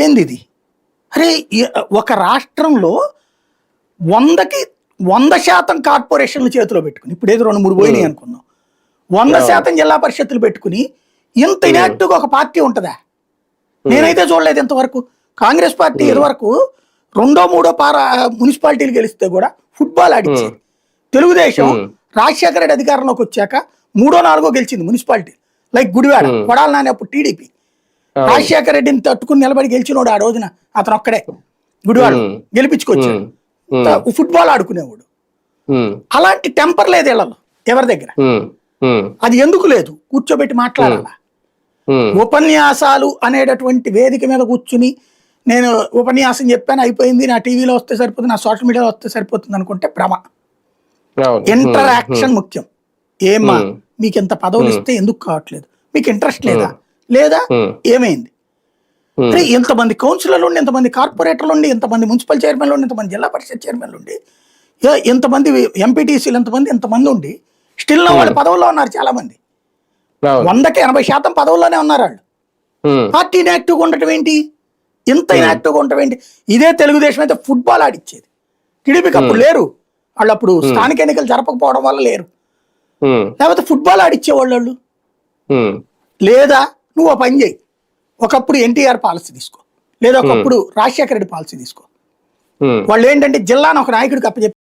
ఏంది ఇది అరే ఒక రాష్ట్రంలో వందకి వంద శాతం కార్పొరేషన్లు చేతిలో పెట్టుకుని ఇప్పుడు ఏదో రెండు మూడు పోయినాయి అనుకుందాం. వంద శాతం జిల్లా పరిషత్తులు పెట్టుకుని ఇంత ఇనాక్టివ్గా ఒక పార్టీ ఉంటుందా? నేనైతే చూడలేదు ఇంతవరకు. కాంగ్రెస్ పార్టీ ఇదివరకు రెండో మూడో పారా మున్సిపాలిటీలు గెలిస్తే కూడా ఫుట్బాల్ ఆడించేది. తెలుగుదేశం రాజశేఖర రెడ్డి అధికారంలోకి వచ్చాక మూడో నాలుగో గెలిచింది మున్సిపాలిటీ. లైక్ గుడివాడ కొడాల నాని అప్పుడు టీడీపీ. రాజశేఖర రెడ్డిని తట్టుకుని నిలబడి గెలిచినోడు ఆ రోజున అతను ఒక్కడే. గుడివాడ. గెలిపించుకొచ్చాడు. ఫుట్బాల్ ఆడుకునేవాడు. అలాంటి టెంపర్ లేదు వీళ్ళలో ఎవరి దగ్గర? అది ఎందుకు లేదు? కూర్చోబెట్టి మాట్లాడాలా? ఉపన్యాసాలు అనేటటువంటి వేదిక మీద కూర్చుని నేను ఉపన్యాసం చెప్పాను అయిపోయింది నా టీవీలో వస్తే సరిపోతుంది నా సోషల్ మీడియాలో వస్తే సరిపోతుంది అనుకుంటే భ్రమ. ఇంటరాక్షన్ ముఖ్యం. Hmm. మీకు ఇంత పదవులు ఇస్తే ఎందుకు కావట్లేదు? మీకు ఇంట్రెస్ట్ లేదా? లేదా. ఏమైంది? ఉమ్, అరే ఇంతమంది కౌన్సిలర్లు ఉండి ఇంతమంది కార్పొరేటర్లు ఉండి ఇంతమంది మున్సిపల్ చైర్మన్లు ఉండి ఇంతమంది జిల్లా పరిషత్ చైర్మన్లు ఉండి ఇంతమంది ఎంపీటీసీలు ఇంతమంది ఇంతమంది ఉండి స్టిల్ వాళ్ళు పదవుల్లో ఉన్నారు చాలా మంది. వందకి ఎనభై శాతం పదవుల్లోనే ఉన్నారు వాళ్ళు పార్టీ ఇన్యాక్టివ్గా ఉండటం ఏంటి? ఇంత ఇన్యాక్టివ్గా ఉండటం ఏంటి? ఇదే తెలుగుదేశం అయితే ఫుట్బాల్ ఆడిచ్చేది. టీడీపీకి అప్పుడు లేరు. వాళ్ళు అప్పుడు స్థానిక ఎన్నికలు జరపకపోవడం వల్ల లేరు. లేకపోతే ఫుట్బాల్ ఆడిచ్చేవాళ్ళు వాళ్ళు. లేదా నువ్వు ఓ పని చేయి. ఒకప్పుడు ఎన్టీఆర్ పాలసీ తీసుకో. లేదా ఒకప్పుడు రాజశేఖర రెడ్డి పాలసీ తీసుకో. వాళ్ళు ఏంటంటే జిల్లాను ఒక నాయకుడికి అప్పచెప్పి